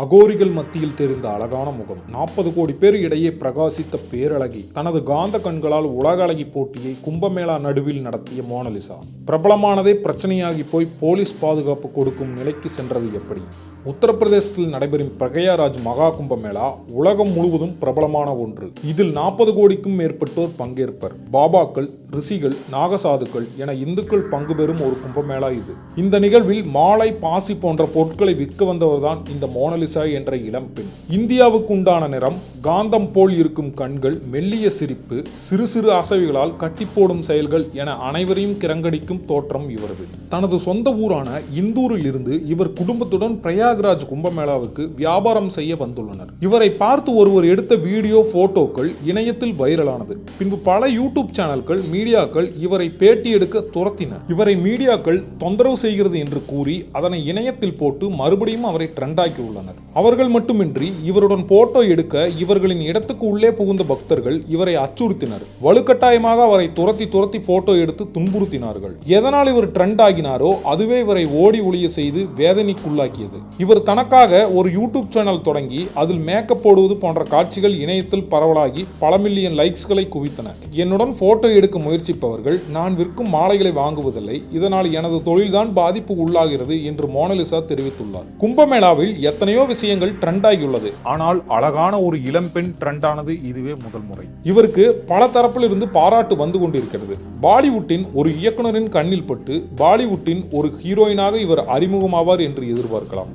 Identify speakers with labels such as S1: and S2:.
S1: அகோரிகள் மத்தியில் தெரிந்த அழகான முகம். நாற்பது கோடி பேர் இடையே பிரகாசித்த பேரழகி தனது காந்த கண்களால் உலக அழகி போட்டியை கும்பமேளா நடுவில் நடத்திய மோனலிசா. பிரபலமானதே பிரச்சனையாகி போய் போலீஸ் பாதுகாப்பு கொடுக்கும் நிலைக்கு சென்றது எப்படி? உத்தரப்பிரதேசத்தில் நடைபெறும் பிரகயாராஜ் மகா கும்பமேளா உலகம் முழுவதும் பிரபலமான ஒன்று. இதில் நாற்பது கோடிக்கும் மேற்பட்டோர் பங்கேற்பர். பாபாக்கள் ரிஷிகள் நாகசாதுக்கள் என இந்துக்கள் பங்கு பெறும் ஒரு கும்பமேளா இது. இந்த நிகழ்வில் மாலை பாசி போன்ற பொருட்களை விற்க வந்தவர்தான் இந்த மோனலிசா என்ற இளம் பெண். இந்தியாவுக்கு உண்டான நிறம் காந்தம் போல் இருக்கும் கண்கள் மெல்லிய சிரிப்பு சிறு சிறு அசைவுகளால் கட்டிப்போடும் செயல்கள் என அனைவரையும் கிரங்கடிக்கும் தோற்றம் இவரது. தனது சொந்த ஊரான இந்தூரில் இருந்து இவர் குடும்பத்துடன் பிரயாக்ராஜ் கும்பமேளாவுக்கு வியாபாரம் செய்ய வந்துள்ளனர். இவரை பார்த்து ஒருவர் எடுத்த வீடியோ போட்டோக்கள் இணையத்தில் வைரலானது. பின்பு பல யூடியூப் சேனல்கள் மீடியாக்கள் இவரை பேட்டி எடுக்க துரத்தின. இவரை மீடியாக்கள் தொந்தரவு செய்கிறது என்று கூறி அதனை இணையத்தில் போட்டு மறுபடியும் அவரை ட்ரெண்டாக்கி உள்ளனர். அவர்கள் மட்டுமின்றி இவருடன் போட்டோ எடுக்க இவர்களின் இடத்துக்கு உள்ளே புகுந்த பக்தர்கள் இவரை அச்சுறுத்தினர். வலுக்கட்டாயமாக அவரை துரத்தி துரத்தி போட்டோ எடுத்து துன்புறுத்தினார்கள். எதனால் இவர் ட்ரெண்ட் ஆகினாரோ அதுவே இவரை ஓடி ஒளிய செய்து வேதனைக்குள்ளாக்கியது. இவர் தனக்காக ஒரு யூடியூப் சேனல் தொடங்கி அதில் மேக்கப் போடுவது போன்ற காட்சிகள் இணையத்தில் பரவலாகி பல மில்லியன் லைக்ஸ்களை குவித்தன. என்னுடன் போட்டோ எடுக்க முயற்சிப்பவர்கள் நான் விற்கும் மாலைகளை வாங்குவதில்லை இதனால் எனது தொழில்தான் பாதிப்பு உள்ளாகிறது என்று மோனலிசா தெரிவித்துள்ளார். கும்பமேளாவில் எத்தனையோ விஷயங்கள் ட்ரெண்டாகியுள்ளது. ஆனால் அழகான ஒரு இளம்பெண் ட்ரெண்டானது இதுவே முதல் முறை. இவருக்கு பல தரப்பில் இருந்து பாராட்டு வந்து கொண்டிருக்கிறது. பாலிவுட்டின் ஒரு இயக்குனரின் கண்ணில் பட்டு பாலிவுட்டின் ஒரு ஹீரோயினாக இவர் அறிமுகமாவார் என்று எதிர்பார்க்கலாம்.